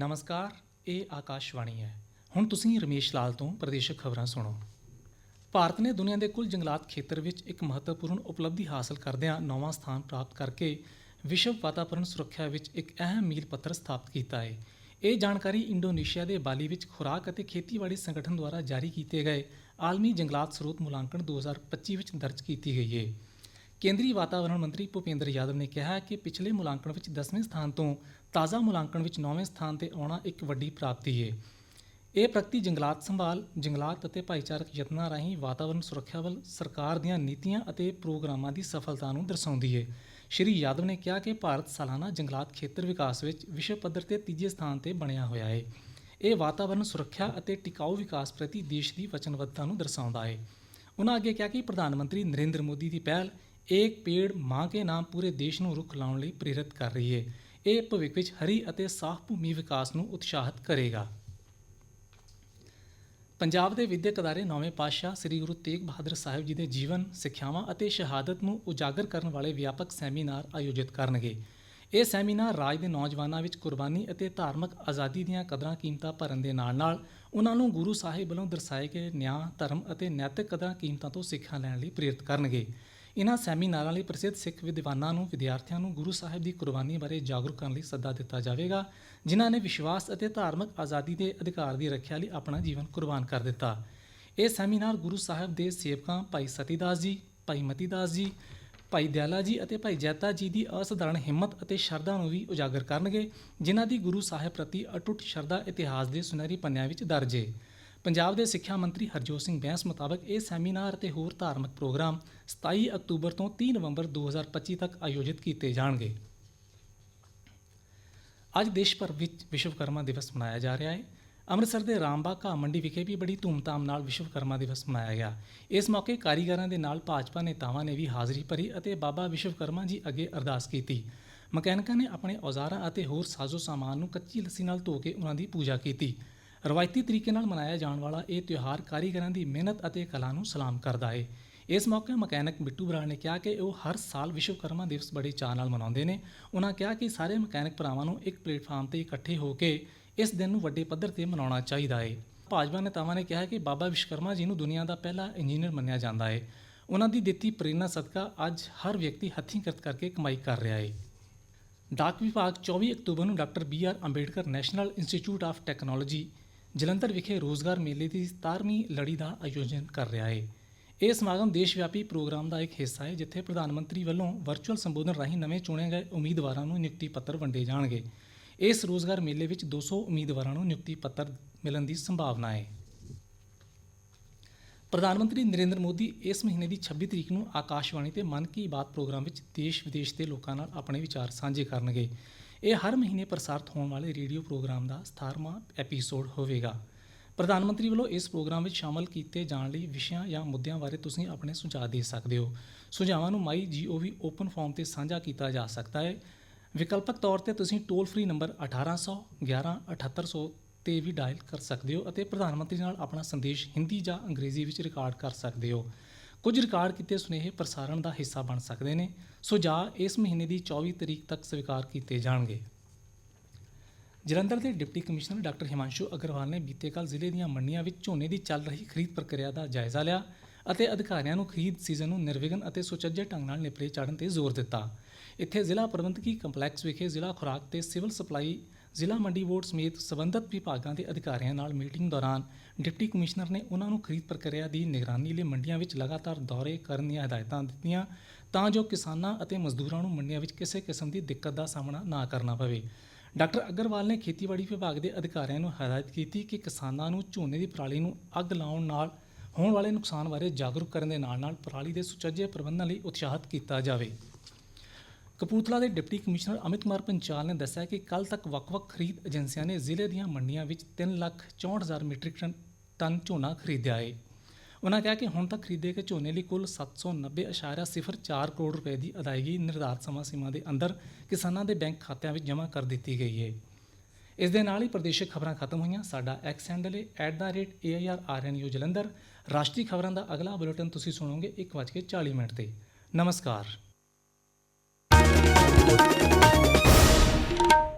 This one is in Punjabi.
ਨਮਸਕਾਰ, ਇਹ ਆਕਾਸ਼ਵਾਣੀ ਹੈ। ਹੁਣ ਤੁਸੀਂ ਰਮੇਸ਼ ਲਾਲ ਤੋਂ ਪ੍ਰਦੇਸ਼ਕ ਖਬਰਾਂ ਸੁਣੋ। ਭਾਰਤ ਨੇ ਦੁਨੀਆ ਦੇ ਕੁੱਲ ਜੰਗਲਾਤ ਖੇਤਰ ਵਿੱਚ ਇੱਕ ਮਹੱਤਵਪੂਰਨ ਉਪਲਬਧੀ ਹਾਸਲ ਕਰਦਿਆਂ ਨੌਵਾਂ ਸਥਾਨ ਪ੍ਰਾਪਤ ਕਰਕੇ ਵਿਸ਼ਵ ਵਾਤਾਵਰਣ ਸੁਰੱਖਿਆ ਵਿੱਚ ਇੱਕ ਅਹਿਮ ਮੀਲ ਪੱਥਰ ਸਥਾਪਿਤ ਕੀਤਾ ਹੈ। ਇਹ ਜਾਣਕਾਰੀ ਇੰਡੋਨੇਸ਼ੀਆ ਦੇ ਬਾਲੀ ਵਿੱਚ ਖੁਰਾਕ ਅਤੇ ਖੇਤੀਬਾੜੀ ਸੰਗਠਨ ਦੁਆਰਾ ਜਾਰੀ ਕੀਤੇ ਗਏ ਆਲਮੀ ਜੰਗਲਾਤ ਸਰੋਤ ਮੁਲਾਂਕਣ 2025 ਵਿੱਚ ਦਰਜ ਕੀਤੀ ਗਈ ਹੈ। ਕੇਂਦਰੀ ਵਾਤਾਵਰਣ ਮੰਤਰੀ ਭੁਪੇਂਦਰ ਯਾਦਵ ਨੇ ਕਿਹਾ ਕਿ ਪਿਛਲੇ ਮੁਲਾਂਕਣ ਵਿੱਚ 10ਵੇਂ ਸਥਾਨ ਤੋਂ ਤਾਜ਼ਾ ਮੁਲਾਂਕਣ ਵਿੱਚ 9ਵੇਂ ਸਥਾਨ ਤੇ ਆਉਣਾ ਇੱਕ ਵੱਡੀ ਪ੍ਰਾਪਤੀ ਹੈ ਇਹ ਪ੍ਰਗਤੀ ਜੰਗਲਾਤ ਸੰਭਾਲ, ਜੰਗਲਾਤ ਅਤੇ ਭਾਈਚਾਰਕ ਯਤਨਾਂ ਰਾਹੀਂ ਵਾਤਾਵਰਣ ਸੁਰੱਖਿਆ ਵੱਲ ਸਰਕਾਰ ਦੀਆਂ ਨੀਤੀਆਂ ਅਤੇ ਪ੍ਰੋਗਰਾਮਾਂ ਦੀ ਸਫਲਤਾ ਨੂੰ ਦਰਸਾਉਂਦੀ ਹੈ ਸ਼੍ਰੀ ਯਾਦਵ ਨੇ ਕਿਹਾ ਕਿ ਭਾਰਤ ਸਾਲਾਨਾ ਜੰਗਲਾਤ ਖੇਤਰ ਵਿਕਾਸ ਵਿੱਚ ਵਿਸ਼ਵ ਪੱਧਰ ਤੇ ਤੀਜੇ ਸਥਾਨ ਤੇ ਬਣਿਆ ਹੋਇਆ ਹੈ ਇਹ ਵਾਤਾਵਰਣ ਸੁਰੱਖਿਆ ਅਤੇ ਟਿਕਾਊ ਵਿਕਾਸ ਪ੍ਰਤੀ ਦੇਸ਼ ਦੀ ਵਚਨਬੱਧਤਾ ਨੂੰ ਦਰਸਾਉਂਦਾ ਹੈ ਉਨ੍ਹਾਂ ਅੱਗੇ ਕਿਹਾ ਕਿ ਪ੍ਰਧਾਨ ਮੰਤਰੀ ਨਰਿੰਦਰ ਮੋਦੀ ਦੀ ਪਹਿਲ ਏਕ ਪੇੜ ਮਾਂ ਕੇ ਨਾਮ ਪੂਰੇ ਦੇਸ਼ ਨੂੰ ਰੁੱਖ ਲਾਉਣ ਲਈ ਪ੍ਰੇਰਿਤ ਕਰ ਰਹੀ ਹੈ। ਇਹ ਭਵਿੱਖ ਵਿੱਚ ਹਰੀ ਅਤੇ ਸਾਫ਼ ਭੂਮੀ ਵਿਕਾਸ ਨੂੰ ਉਤਸ਼ਾਹਿਤ ਕਰੇਗਾ। ਪੰਜਾਬ ਦੇ ਵਿਦਿਅਕ ਅਦਾਰੇ ਨੌਵੇਂ ਪਾਤਸ਼ਾਹ ਸ੍ਰੀ ਗੁਰੂ ਤੇਗ ਬਹਾਦਰ ਸਾਹਿਬ ਜੀ ਦੇ ਜੀਵਨ, ਸਿੱਖਿਆਵਾਂ ਅਤੇ ਸ਼ਹਾਦਤ ਨੂੰ ਉਜਾਗਰ ਕਰਨ ਵਾਲੇ ਵਿਆਪਕ ਸੈਮੀਨਾਰ ਆਯੋਜਿਤ ਕਰਨਗੇ। ਇਹ ਸੈਮੀਨਾਰ ਰਾਜ ਦੇ ਨੌਜਵਾਨਾਂ ਵਿੱਚ ਕੁਰਬਾਨੀ ਅਤੇ ਧਾਰਮਿਕ ਆਜ਼ਾਦੀ ਦੀਆਂ ਕਦਰਾਂ ਕੀਮਤਾਂ ਭਰਨ ਦੇ ਨਾਲ-ਨਾਲ ਉਹਨਾਂ ਨੂੰ ਗੁਰੂ ਸਾਹਿਬ ਵੱਲੋਂ ਦਰਸਾਏ ਗਏ ਨਿਆਂ, ਧਰਮ ਅਤੇ ਨੈਤਿਕ ਕਦਰਾਂ ਕੀਮਤਾਂ ਤੋਂ ਸਿੱਖਿਆ ਲੈਣ ਲਈ ਪ੍ਰੇਰਿਤ ਕਰਨਗੇ। ਇਨ੍ਹਾਂ ਸੈਮੀਨਾਰਾਂ ਲਈ ਪ੍ਰਸਿੱਧ ਸਿੱਖ ਵਿਦਵਾਨਾਂ ਨੂੰ, ਵਿਦਿਆਰਥੀਆਂ ਨੂੰ ਗੁਰੂ ਸਾਹਿਬ ਦੀ ਕੁਰਬਾਨੀ ਬਾਰੇ ਜਾਗਰੂਕ ਕਰਨ ਲਈ ਸੱਦਾ ਦਿੱਤਾ ਜਾਵੇਗਾ, ਜਿਨ੍ਹਾਂ ਨੇ ਵਿਸ਼ਵਾਸ ਅਤੇ ਧਾਰਮਿਕ ਆਜ਼ਾਦੀ ਦੇ ਅਧਿਕਾਰ ਦੀ ਰੱਖਿਆ ਲਈ ਆਪਣਾ ਜੀਵਨ ਕੁਰਬਾਨ ਕਰ ਦਿੱਤਾ। ਇਹ ਸੈਮੀਨਾਰ ਗੁਰੂ ਸਾਹਿਬ ਦੇ ਸੇਵਕਾਂ ਭਾਈ ਸਤੀਦਾਸ ਜੀ, ਭਾਈ ਮਤੀਦਾਸ ਜੀ, ਭਾਈ ਦਿਆਲਾ ਜੀ ਅਤੇ ਭਾਈ ਜੈਤਾ ਜੀ ਦੀ ਅਸਧਾਰਨ ਹਿੰਮਤ ਅਤੇ ਸ਼ਰਧਾ ਨੂੰ ਵੀ ਉਜਾਗਰ ਕਰਨਗੇ, ਜਿਨ੍ਹਾਂ ਦੀ ਗੁਰੂ ਸਾਹਿਬ ਪ੍ਰਤੀ ਅਟੁੱਟ ਸ਼ਰਧਾ ਇਤਿਹਾਸ ਦੇ ਸੁਨਹਿਰੀ ਪੰਨਿਆਂ ਵਿੱਚ ਦਰਜ ਹੈ ਪੰਜਾਬ ਦੇ ਸਿੱਖਿਆ ਮੰਤਰੀ ਹਰਜੋਤ ਸਿੰਘ ਬੈਂਸ ਮੁਤਾਬਕ ਇਹ ਸੈਮੀਨਾਰ ਅਤੇ ਹੋਰ ਧਾਰਮਿਕ ਪ੍ਰੋਗਰਾਮ 27 ਅਕਤੂਬਰ ਤੋਂ 30 ਨਵੰਬਰ 2025 ਤੱਕ ਆਯੋਜਿਤ ਕੀਤੇ ਜਾਣਗੇ। ਅੱਜ ਦੇਸ਼ ਭਰ ਵਿੱਚ ਵਿਸ਼ਵਕਰਮਾ ਦਿਵਸ ਮਨਾਇਆ ਜਾ ਰਿਹਾ ਹੈ। ਅੰਮ੍ਰਿਤਸਰ ਦੇ ਰਾਮਬਾਗ ਘਾਹ ਮੰਡੀ ਵਿਖੇ ਵੀ ਬੜੀ ਧੂਮਧਾਮ ਨਾਲ ਵਿਸ਼ਵਕਰਮਾ ਦਿਵਸ ਮਨਾਇਆ ਗਿਆ। ਇਸ ਮੌਕੇ ਕਾਰੀਗਰਾਂ ਦੇ ਨਾਲ ਭਾਜਪਾ ਨੇਤਾਵਾਂ ਨੇ ਵੀ ਹਾਜ਼ਰੀ ਭਰੀ ਅਤੇ ਬਾਬਾ ਵਿਸ਼ਵਕਰਮਾ ਜੀ ਅੱਗੇ ਅਰਦਾਸ ਕੀਤੀ। ਮਕੈਨਿਕਾਂ ਨੇ ਆਪਣੇ ਔਜ਼ਾਰਾਂ ਅਤੇ ਹੋਰ ਸਾਜ਼ੋ ਸਾਮਾਨ ਨੂੰ ਕੱਚੀ ਲੱਸੀ ਨਾਲ ਧੋ ਕੇ ਉਹਨਾਂ ਦੀ ਪੂਜਾ ਕੀਤੀ। ਰਵਾਇਤੀ ਤਰੀਕੇ ਨਾਲ ਮਨਾਇਆ ਜਾਣ ਵਾਲਾ ਇਹ ਤਿਉਹਾਰ ਕਾਰੀਗਰਾਂ ਦੀ ਮਿਹਨਤ ਅਤੇ ਕਲਾ ਨੂੰ ਸਲਾਮ ਕਰਦਾ ਹੈ ਇਸ ਮੌਕੇ ਮਕੈਨਿਕ ਬਿੱਟੂ ਬਰਾੜ ਨੇ ਕਿਹਾ ਕਿ ਉਹ ਹਰ ਸਾਲ ਵਿਸ਼ਵਕਰਮਾ ਦਿਵਸ ਬੜੇ ਚਾਅ ਨਾਲ ਮਨਾਉਂਦੇ ਨੇ। ਉਹਨਾਂ ਕਿਹਾ ਕਿ ਸਾਰੇ ਮਕੈਨਿਕ ਭਰਾਵਾਂ ਨੂੰ ਇੱਕ ਪਲੇਟਫਾਰਮ ਤੇ ਇਕੱਠੇ ਹੋ ਕੇ ਇਸ ਦਿਨ ਨੂੰ ਵੱਡੇ ਪੱਧਰ ਤੇ ਮਨਾਉਣਾ ਚਾਹੀਦਾ ਹੈ ਭਾਜਪਾ ਨੇਤਾਵਾਂ ਨੇ ਕਿਹਾ ਕਿ ਬਾਬਾ ਵਿਸ਼ਵਕਰਮਾ ਜੀ ਨੂੰ ਦੁਨੀਆ ਦਾ ਪਹਿਲਾ ਇੰਜੀਨੀਅਰ ਮੰਨਿਆ ਜਾਂਦਾ ਹੈ ਉਹਨਾਂ ਦੀ ਦਿੱਤੀ ਪ੍ਰੇਰਣਾ ਸਦਕਾ ਅੱਜ ਹਰ ਵਿਅਕਤੀ ਹੱਥੀਂ ਕਿਰਤ ਕਰਕੇ ਕਮਾਈ ਕਰ ਰਿਹਾ ਹੈ ਡਾਕ ਵਿਭਾਗ 24 ਅਕਤੂਬਰ ਨੂੰ doctor B R Ambedkar national institute of technology Jalandhar ਵਿਖੇ ਰੋਜ਼ਗਾਰ ਮੇਲੇ ਦੀ 17ਵੀਂ ਲੜੀ ਦਾ ਆਯੋਜਨ ਕਰ ਰਿਹਾ ਹੈ ਇਹ ਸਮਾਗਮ ਦੇਸ਼ ਵਿਆਪੀ ਪ੍ਰੋਗਰਾਮ ਦਾ ਇੱਕ ਹਿੱਸਾ ਹੈ ਜਿੱਥੇ ਪ੍ਰਧਾਨ ਮੰਤਰੀ ਵੱਲੋਂ ਵਰਚੁਅਲ ਸੰਬੋਧਨ ਰਾਹੀਂ ਨਵੇਂ ਚੁਣੇ ਗਏ ਉਮੀਦਵਾਰਾਂ ਨੂੰ ਨਿਯੁਕਤੀ ਪੱਤਰ ਵੰਡੇ ਜਾਣਗੇ। ਇਸ ਰੋਜ਼ਗਾਰ ਮੇਲੇ ਵਿੱਚ 200 ਉਮੀਦਵਾਰਾਂ ਨੂੰ ਨਿਯੁਕਤੀ ਪੱਤਰ ਮਿਲਣ ਦੀ ਸੰਭਾਵਨਾ ਹੈ ਪ੍ਰਧਾਨ ਮੰਤਰੀ ਨਰਿੰਦਰ ਮੋਦੀ ਇਸ ਮਹੀਨੇ ਦੀ 26 ਤਰੀਕ ਨੂੰ ਆਕਾਸ਼ਵਾਣੀ ਤੇ ਮਨ ਕੀ ਬਾਤ ਪ੍ਰੋਗਰਾਮ ਵਿੱਚ ਦੇਸ਼ ਵਿਦੇਸ਼ ਦੇ ਲੋਕਾਂ ਨਾਲ ਆਪਣੇ ਵਿਚਾਰ ਸਾਂਝੇ ਕਰਨਗੇ। ਇਹ ਹਰ ਮਹੀਨੇ ਪ੍ਰਸਾਰਿਤ ਹੋਣ ਵਾਲੇ ਰੇਡੀਓ ਪ੍ਰੋਗਰਾਮ ਦਾ 17ਵਾਂ ਐਪੀਸੋਡ ਹੋਵੇਗਾ। ਪ੍ਰਧਾਨ ਮੰਤਰੀ ਵੱਲੋਂ ਇਸ ਪ੍ਰੋਗਰਾਮ ਵਿੱਚ ਸ਼ਾਮਲ ਕੀਤੇ ਜਾਣ ਲਈ ਵਿਸ਼ਿਆਂ ਜਾਂ ਮੁੱਦਿਆਂ ਬਾਰੇ ਤੁਸੀਂ ਆਪਣੇ ਸੁਝਾਅ ਦੇ ਸਕਦੇ ਹੋ। ਸੁਝਾਵਾਂ ਨੂੰ ਮਾਈ ਜੀਓਵੀ ਓਪਨ ਫਾਰਮ ਤੇ ਸਾਂਝਾ ਕੀਤਾ ਜਾ ਸਕਦਾ ਹੈ। ਵਿਕਲਪਕ ਤੌਰ ਤੇ ਤੁਸੀਂ ਟੋਲ ਫ੍ਰੀ ਨੰਬਰ 1800 11 7800 ਤੇ ਵੀ ਡਾਇਲ ਕਰ ਸਕਦੇ ਹੋ ਅਤੇ ਪ੍ਰਧਾਨ ਮੰਤਰੀ ਨਾਲ ਆਪਣਾ ਸੰਦੇਸ਼ ਹਿੰਦੀ ਜਾਂ ਅੰਗਰੇਜ਼ੀ ਵਿੱਚ ਰਿਕਾਰਡ ਕਰ ਸਕਦੇ ਹੋ। ਕੁਝ ਰਿਕਾਰਡ ਕੀਤੇ ਸੁਨੇਹੇ ਪ੍ਰਸਾਰਣ ਦਾ ਹਿੱਸਾ ਬਣ ਸਕਦੇ ਨੇ ਸੁਝਾਅ ਇਸ ਮਹੀਨੇ ਦੀ 24 ਤਰੀਕ ਤੱਕ ਸਵੀਕਾਰ ਕੀਤੇ ਜਾਣਗੇ। ਜਲੰਧਰ ਦੇ deputy commissioner doctor Himanshu Agarwal ਨੇ ਬੀਤੇ ਕੱਲ ਜ਼ਿਲ੍ਹੇ ਦੀਆਂ ਮੰਡੀਆਂ ਵਿੱਚ ਝੋਨੇ ਦੀ ਚੱਲ ਰਹੀ ਖਰੀਦ ਪ੍ਰਕਿਰਿਆ ਦਾ ਜਾਇਜ਼ਾ ਲਿਆ ਅਤੇ ਅਧਿਕਾਰੀਆਂ ਨੂੰ ਖਰੀਦ ਸੀਜ਼ਨ ਨੂੰ ਨਿਰਵਿਘਨ ਅਤੇ ਸੁਚੱਜੇ ਢੰਗ ਨਾਲ ਨਿਪਰੇ ਚਾੜਨ ਤੇ ਜ਼ੋਰ ਦਿੱਤਾ। ਇੱਥੇ ਜ਼ਿਲ੍ਹਾ ਪ੍ਰਬੰਧਕੀ ਕੰਪਲੈਕਸ ਵਿਖੇ ਜ਼ਿਲ੍ਹਾ ਖੁਰਾਕ ਤੇ ਸਿਵਲ ਸਪਲਾਈ ਜ਼ਿਲ੍ਹਾ ਮੰਡੀ ਬੋਰਡ ਸਮੇਤ ਸਬੰਧਤ ਵਿਭਾਗਾਂ ਦੇ ਅਧਿਕਾਰੀਆਂ ਨਾਲ ਮੀਟਿੰਗ ਦੌਰਾਨ ਡਿਪਟੀ ਕਮਿਸ਼ਨਰ ਨੇ ਉਹਨਾਂ ਨੂੰ ਖਰੀਦ ਪ੍ਰਕਿਰਿਆ ਦੀ ਨਿਗਰਾਨੀ ਲਈ ਮੰਡੀਆਂ ਵਿੱਚ ਲਗਾਤਾਰ ਦੌਰੇ ਕਰਨ ਦੀਆਂ ਹਦਾਇਤਾਂ ਦਿੱਤੀਆਂ ਤਾਂ ਜੋ ਕਿਸਾਨਾਂ ਅਤੇ ਮਜ਼ਦੂਰਾਂ ਨੂੰ ਮੰਡੀਆਂ ਵਿੱਚ ਕਿਸੇ ਕਿਸਮ ਦੀ ਦਿੱਕਤ ਦਾ ਸਾਹਮਣਾ ਨਾ ਕਰਨਾ ਪਵੇ। ਡਾਕਟਰ ਅਗਰਵਾਲ ਨੇ ਖੇਤੀਬਾੜੀ ਵਿਭਾਗ ਦੇ ਅਧਿਕਾਰੀਆਂ ਨੂੰ ਹਦਾਇਤ ਕੀਤੀ ਕਿ ਕਿਸਾਨਾਂ ਨੂੰ ਝੋਨੇ ਦੀ ਪਰਾਲੀ ਨੂੰ ਅੱਗ ਲਾਉਣ ਨਾਲ, ਹੋਣ ਵਾਲੇ ਨੁਕਸਾਨ ਬਾਰੇ ਜਾਗਰੂਕ ਕਰਨ ਦੇ ਨਾਲ-ਨਾਲ ਪਰਾਲੀ ਦੇ ਸੁਚੱਜੇ ਪ੍ਰਬੰਧਨ ਲਈ ਉਤਸ਼ਾਹਿਤ ਕੀਤਾ ਜਾਵੇ। ਕਪੂਰਥਲਾ ਦੇ ਡਿਪਟੀ ਕਮਿਸ਼ਨਰ ਅਮਿਤ ਕੁਮਾਰ ਪੰਚਾਲ ਨੇ ਦੱਸਿਆ ਕਿ ਕੱਲ ਤੱਕ ਵੱਖ-ਵੱਖ ਖਰੀਦ ਏਜੰਸੀਆਂ ਨੇ ਜ਼ਿਲ੍ਹੇ ਦੀਆਂ ਮੰਡੀਆਂ ਵਿੱਚ 364000 ਮੀਟ੍ਰਿਕ ਟਨ ਟਨ ਝੋਨਾ ਖਰੀਦਿਆ ਹੈ ਉਹਨਾਂ ਕਿਹਾ ਕਿ ਹੁਣ ਤੱਕ ਖਰੀਦੇ ਗਏ ਝੋਨੇ ਲਈ ਕੁੱਲ 790.04 ਕਰੋੜ ਰੁਪਏ ਦੀ ਅਦਾਇਗੀ ਨਿਰਧਾਰਤ ਸਮਾਂ ਸੀਮਾ ਦੇ ਅੰਦਰ ਕਿਸਾਨਾਂ ਦੇ ਬੈਂਕ ਖਾਤਿਆਂ ਵਿੱਚ ਜਮ੍ਹਾਂ ਕਰ ਦਿੱਤੀ ਗਈ ਹੈ ਇਸ ਦੇ ਨਾਲ ਹੀ ਪ੍ਰਦੇਸ਼ਿਕ ਖਬਰਾਂ ਖਤਮ ਹੋਈਆਂ। ਸਾਡਾ ਐਕਸ ਹੈਂਡਲ ਹੈ @airrnu ਜਲੰਧਰ। ਰਾਸ਼ਟਰੀ ਖਬਰਾਂ ਦਾ ਅਗਲਾ ਬੁਲੇਟਿਨ ਤੁਸੀਂ ਸੁਣੋਗੇ 1:40 ਮਿੰਟ ਤੇ। ਨਮਸਕਾਰ। うん。